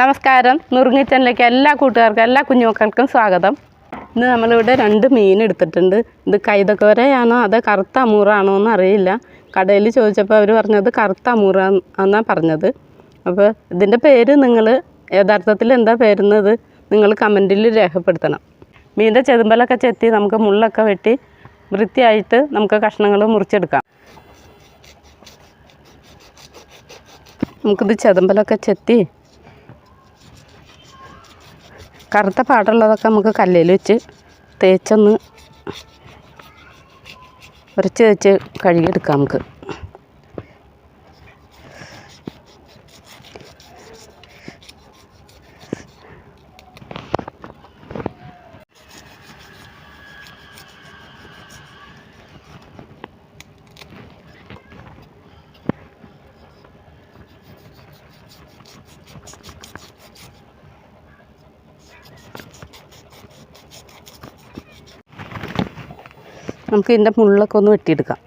നമസ്കാരം. നുറുങ്ങിച്ചനിലേക്ക് എല്ലാ കൂട്ടുകാർക്കും എല്ലാ കുഞ്ഞുമക്കൾക്കും സ്വാഗതം. ഇന്ന് നമ്മളിവിടെ രണ്ട് മീൻ എടുത്തിട്ടുണ്ട്. ഇത് കൈതക്കോരയാണോ അതോ കറുത്ത അമൂറാണോ എന്ന് അറിയില്ല. കടയിൽ ചോദിച്ചപ്പോൾ അവർ പറഞ്ഞത് കറുത്ത അമൂറ എന്നാണ് പറഞ്ഞത്. അപ്പോൾ ഇതിന്റെ പേര് നിങ്ങൾ യഥാർത്ഥത്തിൽ എന്താ പേരുന്നത് നിങ്ങൾ കമന്റിൽ രേഖപ്പെടുത്തണം. മീനിന്റെ ചെതുമ്പലൊക്കെ ചെത്തി നമുക്ക് മുള്ളൊക്കെ വെട്ടി വൃത്തിയായിട്ട് നമുക്ക് കഷ്ണങ്ങൾ മുറിച്ചെടുക്കാം. നമുക്കിത് ചെതമ്പലൊക്കെ ചെത്തി കറുത്ത പാടുള്ളതൊക്കെ നമുക്ക് കല്ലിൽ വെച്ച് തേച്ചൊന്ന് ഉരച്ച് വെച്ച് കഴുകിയെടുക്കാം നമുക്ക്. നമുക്ക് ഇതിന്റെ മുള്ളൊക്കെ ഒന്ന് വെട്ടിയെടുക്കാം.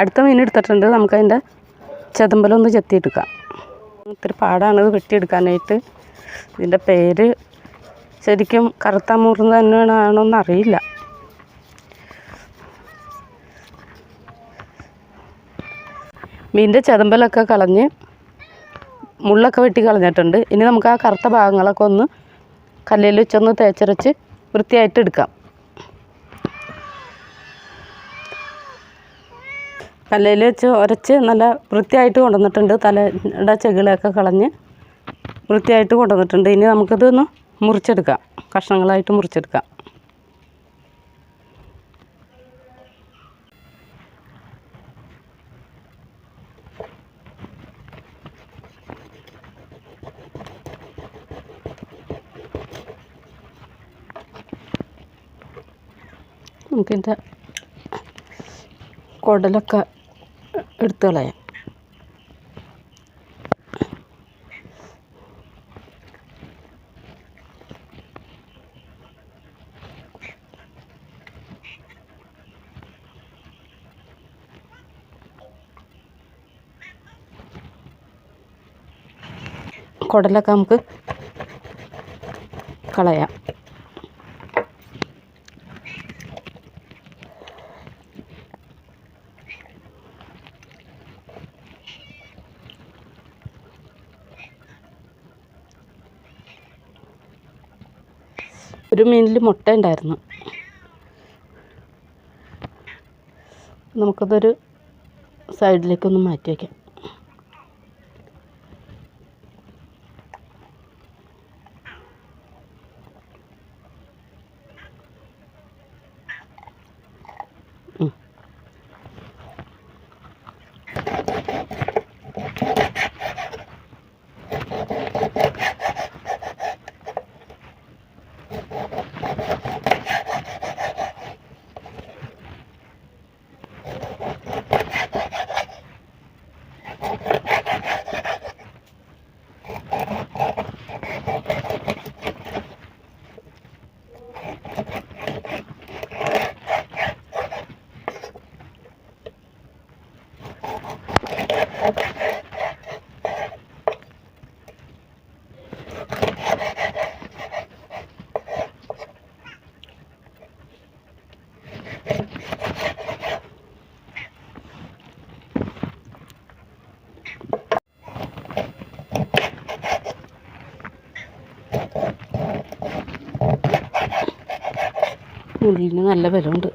അടുത്ത മീൻ എടുത്തിട്ടുണ്ട്. നമുക്കതിന്റെ ചെതമ്പലൊന്ന് ചെത്തിയെടുക്കാം. ഇത്തിരി പാടാണ് ഇത് വെട്ടിയെടുക്കാനായിട്ട് ഇതിന്റെ പേര് ശരിക്കും കറുത്ത മുറിന്ന് തന്നെയാണോന്ന് അറിയില്ല. മീനിന്റെ ചെതമ്പലൊക്കെ കളഞ്ഞ് മുള്ളൊക്കെ വെട്ടി കളഞ്ഞിട്ടുണ്ട്. ഇനി നമുക്ക് ആ കറുത്ത ഭാഗങ്ങളൊക്കെ ഒന്ന് കല്ലിൽ വെച്ചൊന്ന് തേച്ചരച്ച് വൃത്തിയായിട്ട് എടുക്കാം. കല്ലിൽ വെച്ച് ഉരച്ച് നല്ല വൃത്തിയായിട്ട് കൊണ്ടുവന്നിട്ടുണ്ട്. തലയുടെ ചെകിളൊക്കെ കളഞ്ഞ് വൃത്തിയായിട്ട് കൊണ്ടുവന്നിട്ടുണ്ട്. ഇനി നമുക്കിതൊന്ന് മുറിച്ചെടുക്കാം. കഷ്ണങ്ങളായിട്ട് മുറിച്ചെടുക്കാം. നമുക്കിന്റെ കുടലൊക്കെ എടുത്ത് കളയാം കുടലൊക്കെ നമുക്ക് കളയാം. ഒരു മീനിൽ മുട്ട ഉണ്ടായിരുന്നു. നമുക്കതൊരു സൈഡിലേക്കൊന്ന് മാറ്റി വയ്ക്കാം മുള്ളിന് നല്ല ബലമുണ്ട്.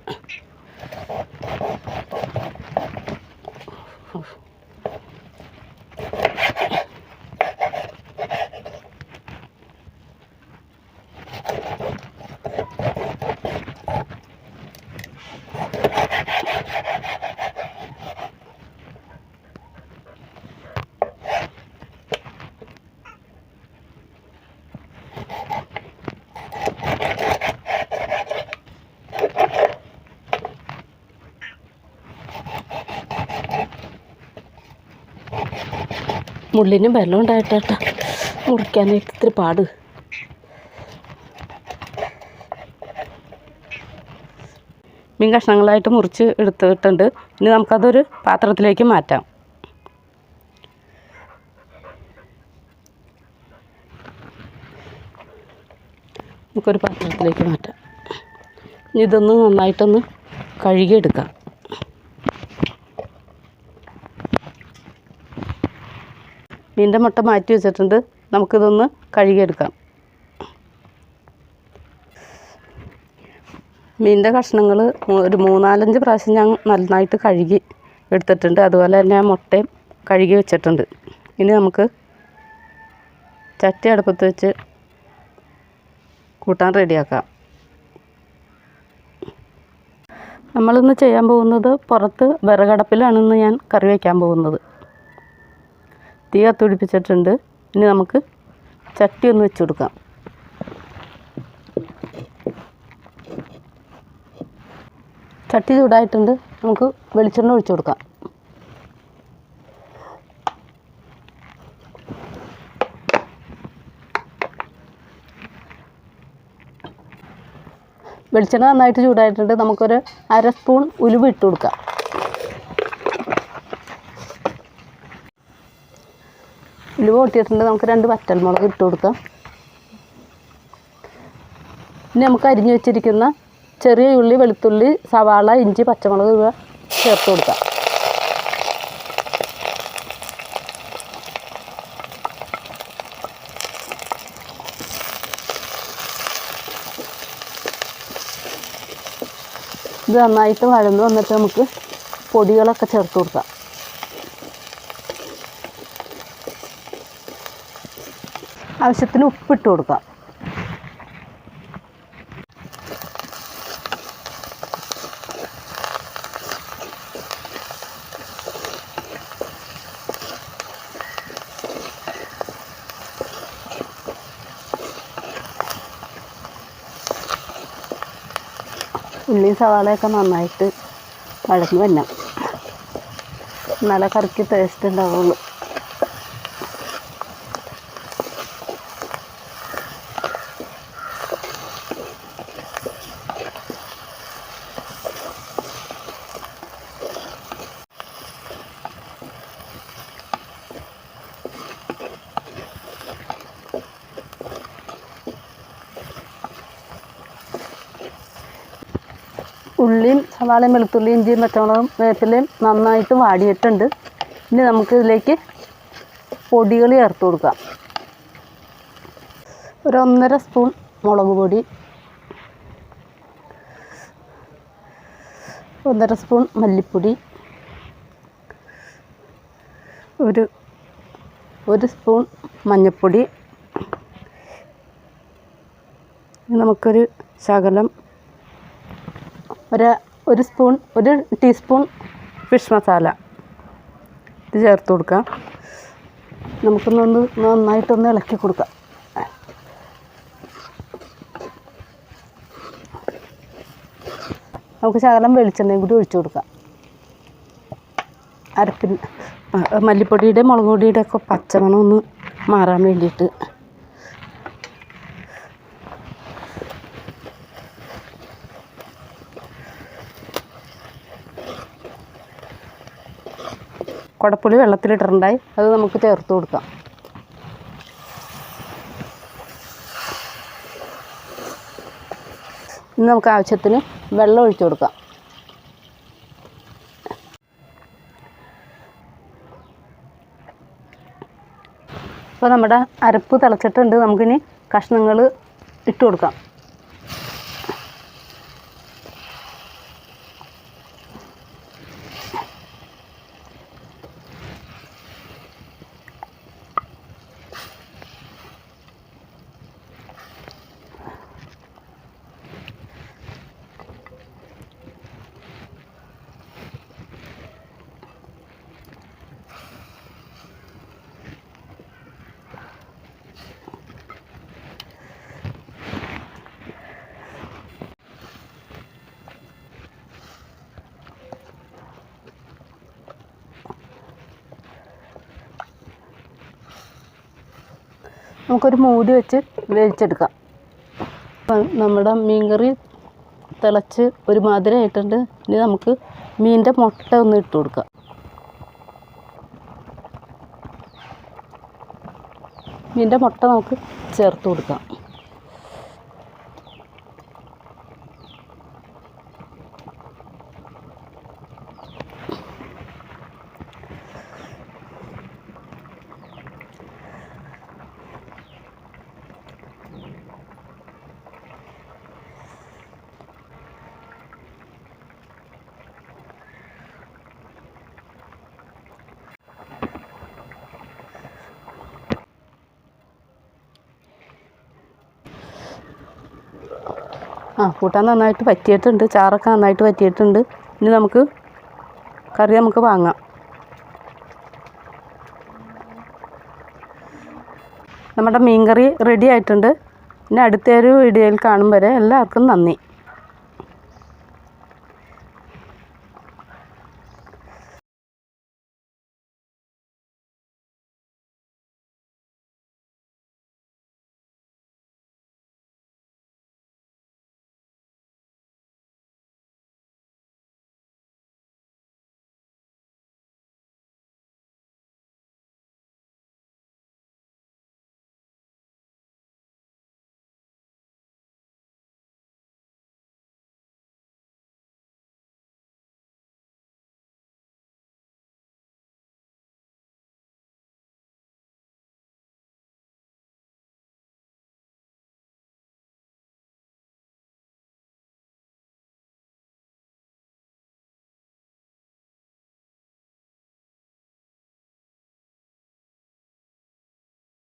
മുള്ളിന് വെള്ളം ഉണ്ടായിട്ടാ മുറിക്കാനായിട്ട് ഇത്തിരി പാട്. മീൻ കഷ്ണങ്ങളായിട്ട് മുറിച്ച് എടുത്തിട്ടുണ്ട്. ഇനി നമുക്കതൊരു പാത്രത്തിലേക്ക് മാറ്റാം. നമുക്കൊരു പാത്രത്തിലേക്ക് മാറ്റാം. ഇനി ഇതൊന്ന് നന്നായിട്ടൊന്ന് കഴുകിയെടുക്കാം. മീന്റെ മുട്ട മാറ്റി വെച്ചിട്ടുണ്ട്. നമുക്കിതൊന്ന് കഴുകിയെടുക്കാം. മീനിന്റെ കഷ്ണങ്ങൾ ഒരു മൂന്നാലഞ്ച് പ്രാവശ്യം ഞാൻ നന്നായിട്ട് കഴുകി എടുത്തിട്ടുണ്ട്. അതുപോലെ തന്നെ ആ മുട്ടയും കഴുകി വെച്ചിട്ടുണ്ട്. ഇനി നമുക്ക് ചട്ടി അടുപ്പത്ത് വെച്ച് കൂട്ടാൻ റെഡിയാക്കാം. നമ്മളിന്ന് ചെയ്യാൻ പോകുന്നത് പുറത്ത് വിറകടപ്പിലാണ് ഇന്ന് ഞാൻ കറി വയ്ക്കാൻ പോകുന്നത്. തീ കത്തുപിടിപ്പിച്ചിട്ടുണ്ട് ഇനി നമുക്ക് ചട്ടി ഒന്ന് വെച്ച് കൊടുക്കാം. ചട്ടി ചൂടായിട്ടുണ്ട്. നമുക്ക് വെളിച്ചെണ്ണ ഒഴിച്ചു കൊടുക്കാം. വെളിച്ചെണ്ണ നന്നായിട്ട് ചൂടായിട്ടുണ്ട്. നമുക്കൊരു അര സ്പൂൺ ഉലുവ ഇട്ട് കൊടുക്കാം. ഉലുവ പൊട്ടിയിട്ടുണ്ട്. നമുക്ക് രണ്ട് വറ്റൽമുളക് ഇട്ട് കൊടുക്കാം. ഇനി നമുക്ക് അരിഞ്ഞു വെച്ചിരിക്കുന്ന ചെറിയ ഉള്ളി വെളുത്തുള്ളി സവാള ഇഞ്ചി പച്ചമുളക് ഇവ ചേർത്ത് കൊടുക്കാം. ഇത് നന്നായിട്ട് വഴന്ന് വന്നിട്ട് നമുക്ക് പൊടികളൊക്കെ ചേർത്ത് കൊടുക്കാം. ആവശ്യത്തിന് ഉപ്പിട്ട് കൊടുക്കുക. ഉള്ളി സവാളയൊക്കെ നന്നായിട്ട് വഴങ്ങി വന്നാൽ നല്ല കറിക്ക് ടേസ്റ്റ് ഉണ്ടാവുള്ളൂ. ഉള്ളിയും സവാളയും വെളുത്തുള്ളിയും ഇഞ്ചിയും പച്ചമുളകും വേപ്പിലയും നന്നായിട്ട് വാടിയിട്ടുണ്ട്. ഇനി നമുക്ക് ഇതിലേക്ക് പൊടികൾ ചേർത്ത് കൊടുക്കാം. ഒരു ഒന്നര സ്പൂൺ മുളക് പൊടി. ഒന്നര സ്പൂൺ മല്ലിപ്പൊടി. ഒരു ഒരു സ്പൂൺ മഞ്ഞൾപ്പൊടി. നമുക്കൊരു ശകലം ഒരു ഒരു സ്പൂൺ ഒരു ടീസ്പൂൺ ഫിഷ് മസാല. ഇത് ചേർത്ത് കൊടുക്കാം നമുക്കൊന്നൊന്ന് നന്നായിട്ടൊന്ന് ഇളക്കി കൊടുക്കാം നമുക്ക് ശകലം വെളിച്ചെണ്ണയും കൂടി ഒഴിച്ചു കൊടുക്കാം. അരപ്പിന് ആ, മല്ലിപ്പൊടിയുടെ മുളക് പൊടിയുടെ ഒക്കെ ഒന്ന് മാറാൻ വേണ്ടിയിട്ട് കുടപ്പുളി വെള്ളത്തിലിട്ടിട്ടുണ്ടായി. അത് നമുക്ക് ചേർത്ത് കൊടുക്കാം. ഇനി നമുക്ക് ആവശ്യത്തിന് വെള്ളം ഒഴിച്ചു കൊടുക്കാം. അപ്പോൾ നമ്മുടെ അരപ്പ് തിളച്ചിട്ടുണ്ട്. നമുക്കിനി കഷ്ണങ്ങൾ ഇട്ട് കൊടുക്കാം. നമുക്കൊരു മൂടി വെച്ച് വേവിച്ചെടുക്കാം. അപ്പം നമ്മുടെ മീൻകറി തിളച്ച് ഒരു ആയിട്ടുണ്ട്. ഇനി നമുക്ക് മീനിന്റെ മുട്ട ഒന്ന് ഇട്ട് കൊടുക്കാം. മീനിന്റെ മുട്ട നമുക്ക് ചേർത്ത് കൊടുക്കാം. ആ കൂട്ടാൻ നന്നായിട്ട് പറ്റിയിട്ടുണ്ട്. ചാറൊക്കെ നന്നായിട്ട് പറ്റിയിട്ടുണ്ട്. ഇനി നമുക്ക് കറി നമുക്ക് വാങ്ങാം. നമ്മുടെ മീൻ കറി റെഡി ആയിട്ടുണ്ട്. ഇനി അടുത്തൊരു വീഡിയോയിൽ കാണും വരെ എല്ലാവർക്കും നന്ദി.